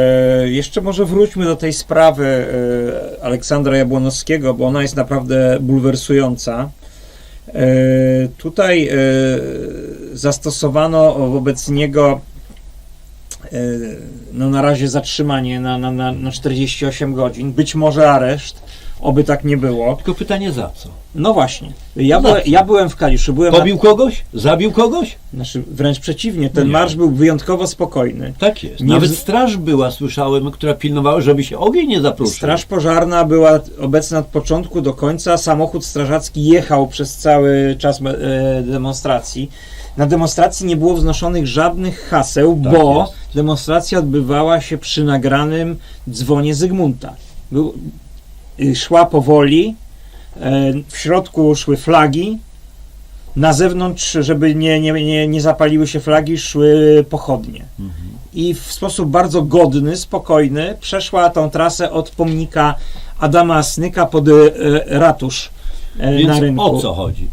E, Jeszcze może wróćmy do tej sprawy e, Aleksandra Jabłonowskiego, bo ona jest naprawdę bulwersująca. E, Tutaj zastosowano wobec niego no na razie zatrzymanie na, na, na 48 godzin, być może areszt, oby tak nie było. Tylko pytanie za co? No właśnie, ja, No byłem, ja byłem w Kaliszu, byłem na, Pobił kogoś? Zabił kogoś? znaczy wręcz przeciwnie, ten Nie. marsz był wyjątkowo spokojny. Tak jest. Nie Nawet wz- straż była, słyszałem, która pilnowała, żeby się ogień nie zapruszył. Straż pożarna była obecna od początku do końca. Samochód strażacki jechał przez cały czas e, demonstracji. Na demonstracji nie było wznoszonych żadnych haseł, Tak bo jest. demonstracja odbywała się przy nagranym dzwonie Zygmunta. Był, szła powoli, e, w środku szły flagi, na zewnątrz, żeby nie, nie, nie, nie zapaliły się flagi, szły pochodnie Mhm. i w sposób bardzo godny, spokojny przeszła tą trasę od pomnika Adama Snyka pod e, ratusz e, Więc na rynku. o co chodzi?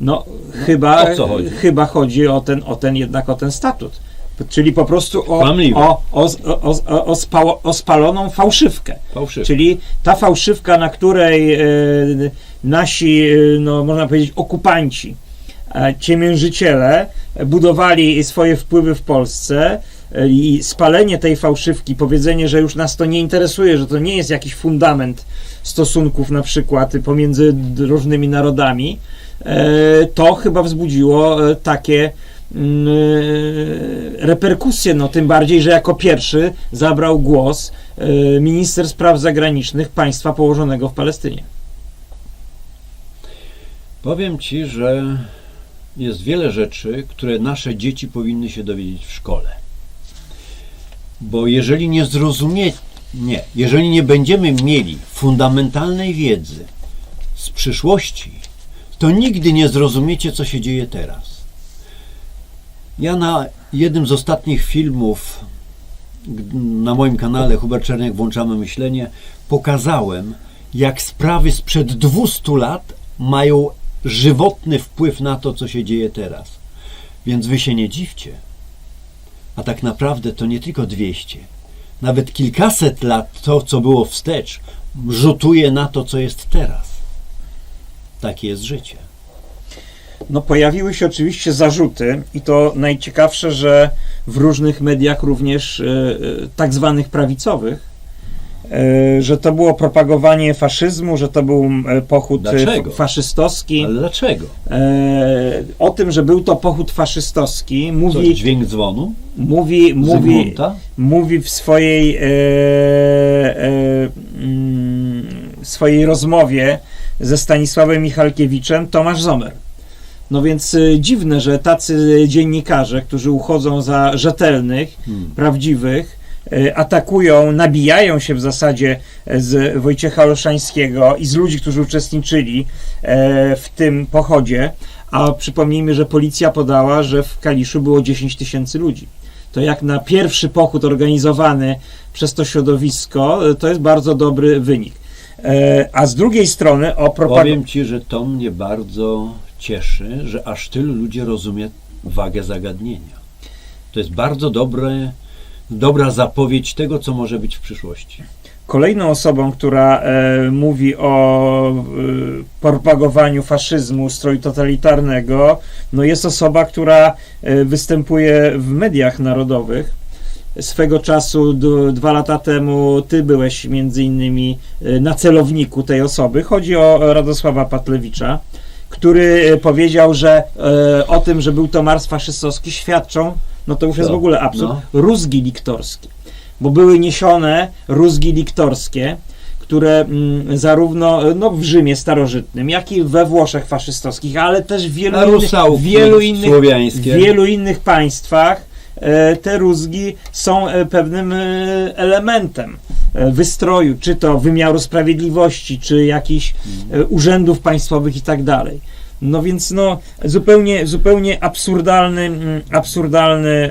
No chyba, chodzi? chyba chodzi o ten, o ten jednak o ten statut. Czyli po prostu o, o, o, o, o, spaloną fałszywkę. Fałszywy. Czyli ta fałszywka, na której e, nasi, e, no, można powiedzieć, okupanci, e, ciemiężyciele budowali swoje wpływy w Polsce i spalenie tej fałszywki, powiedzenie, że już nas to nie interesuje, że to nie jest jakiś fundament stosunków na przykład pomiędzy różnymi narodami, to chyba wzbudziło takie mm, reperkusje, no tym bardziej, że jako pierwszy zabrał głos e, minister spraw zagranicznych państwa położonego w Palestynie. Powiem ci, że jest wiele rzeczy, które nasze dzieci powinny się dowiedzieć w szkole. Bo jeżeli nie zrozumie, nie, jeżeli nie będziemy mieli fundamentalnej wiedzy z przyszłości, to nigdy nie zrozumiecie, co się dzieje teraz. Ja na jednym z ostatnich filmów na moim kanale Hubert Czerniak Włączamy Myślenie pokazałem, jak sprawy sprzed 200 lat mają żywotny wpływ na to, co się dzieje teraz. Więc wy się nie dziwcie. A tak naprawdę to nie tylko 200. Nawet kilkaset lat to, co było wstecz, rzutuje na to, co jest teraz. Takie jest życie. No pojawiły się oczywiście zarzuty i to najciekawsze, że w różnych mediach również e, e, tak zwanych prawicowych, e, że to było propagowanie faszyzmu, że to był pochód Dlaczego? faszystowski. Ale dlaczego? O tym, że był to pochód faszystowski, Co, mówi, dźwięk dzwonu? mówi, mówi, mówi w swojej, e, e, mm, swojej rozmowie ze Stanisławem Michalkiewiczem Tomasz Zomer. No więc e, dziwne, że tacy dziennikarze, którzy uchodzą za rzetelnych, Hmm. prawdziwych, e, atakują, nabijają się w zasadzie e, z Wojciecha Olszańskiego i z ludzi, którzy uczestniczyli e, w tym pochodzie, a przypomnijmy, że policja podała, że w Kaliszu było 10 tysięcy ludzi. To jak na pierwszy pochód organizowany przez to środowisko, e, to jest bardzo dobry wynik. A z drugiej strony o propaganda. Powiem ci, że to mnie bardzo cieszy, że aż tylu ludzi rozumie wagę zagadnienia. To jest bardzo dobre, dobra zapowiedź tego, co może być w przyszłości. Kolejną osobą, która e, mówi o e, propagowaniu faszyzmu, ustroju totalitarnego, no jest osoba, która e, występuje w mediach narodowych. Swego czasu, d- dwa lata temu, ty byłeś między innymi e, na celowniku tej osoby. Chodzi o Radosława Patlewicza, który e, powiedział, że e, o tym, że był to marsz faszystowski, świadczą, no to już jest Co? w ogóle absurd, No. rózgi liktorskie bo były niesione rózgi liktorskie, które mm, zarówno no, w Rzymie starożytnym, jak i we Włoszech faszystowskich, ale też w wielu, innych, wielu, innych, wielu innych państwach e, te rózgi są e, pewnym e, elementem e, wystroju, czy to wymiaru sprawiedliwości, czy jakichś e, urzędów państwowych i tak dalej. No więc no, zupełnie, zupełnie absurdalny, mm, absurdalny e,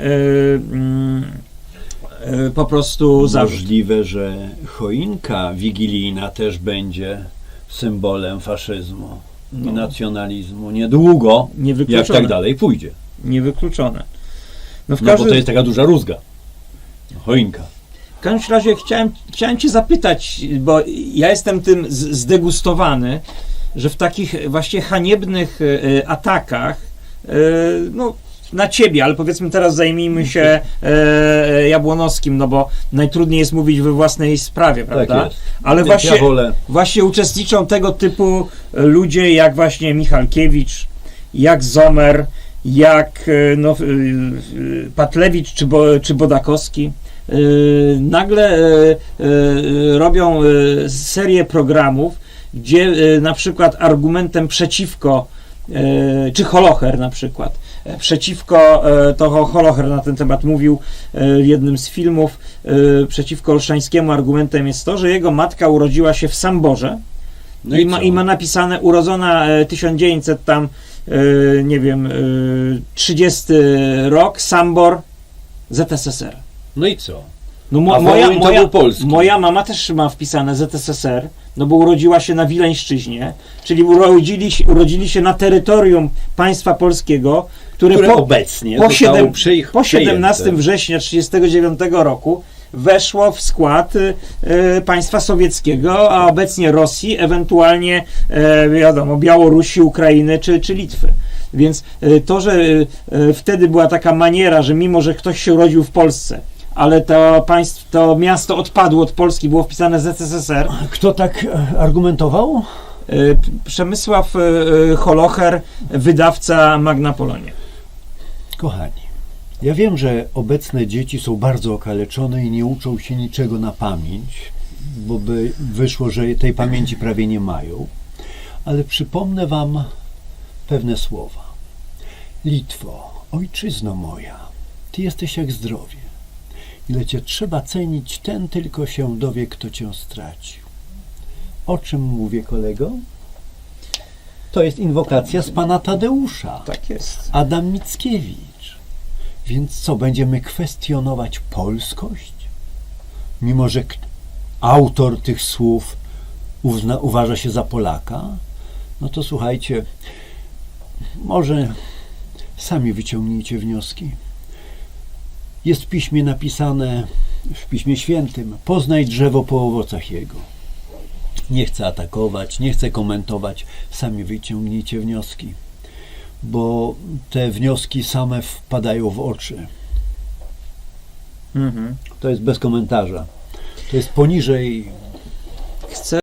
mm, e, po prostu zarzut. Możliwe, że choinka wigilijna też będzie symbolem faszyzmu i No. nacjonalizmu niedługo, jak tak dalej pójdzie. Niewykluczone. No w No bo każdym, to jest taka duża rózga. Choinka. W każdym razie chciałem, chciałem Cię zapytać, bo ja jestem tym zdegustowany, że w takich właśnie haniebnych e, atakach, e, no na Ciebie, ale powiedzmy teraz zajmijmy się e, Jabłonowskim, no bo najtrudniej jest mówić we własnej sprawie, prawda? Tak. Ale właśnie, Ja właśnie uczestniczą tego typu e, ludzie jak właśnie Michalkiewicz, jak Zomer, jak e, no, e, e, Patlewicz czy, Bo, czy Bodakowski. Nagle robią serię programów, gdzie na przykład argumentem przeciwko, czy Holocher na przykład, przeciwko, to Holocher na ten temat mówił w jednym z filmów, przeciwko Olszańskiemu argumentem jest to, że jego matka urodziła się w Samborze, No i, ma, co? I ma napisane urodzona e, 1900 tam, nie wiem, e, 30 rok, Sambor, ZSSR. No i co? No mo, A moja, moja, moja mama też ma wpisane ZSSR, no bo urodziła się na Wileńszczyźnie, czyli urodzili, się- urodzili się na terytorium państwa polskiego, które, Które po, obecnie po, zostało siedem, przeich- po 17 przejęte. września 1939 roku weszło w skład y, y, państwa sowieckiego, a obecnie Rosji, ewentualnie e, wiadomo, Białorusi, Ukrainy czy, czy Litwy. Więc y, to, że y, y, wtedy była taka maniera, że mimo, że ktoś się urodził w Polsce, ale to państwo, to miasto odpadło od Polski, było wpisane z ZSSR. Kto tak e, argumentował? y, Przemysław y, y, Holocher, wydawca Magna Polonia. Kochani, ja wiem, że obecne dzieci są bardzo okaleczone i nie uczą się niczego na pamięć, bo by wyszło, że tej pamięci prawie nie mają, ale przypomnę Wam pewne słowa. Litwo, ojczyzno moja, Ty jesteś jak zdrowie. Ile Cię trzeba cenić, ten tylko się dowie, kto Cię stracił. O czym mówię, kolego? To jest inwokacja z pana Tadeusza. Tak jest. Adam Mickiewicz. Więc co, będziemy kwestionować polskość? Mimo, że autor tych słów uzna, uważa się za Polaka? No to słuchajcie, może sami wyciągnijcie wnioski. Jest w piśmie napisane, w Piśmie Świętym, poznaj drzewo po owocach jego. Nie chcę atakować, nie chcę komentować, sami wyciągnijcie wnioski bo te wnioski same wpadają w oczy. Mhm. To jest bez komentarza. To jest poniżej Chcę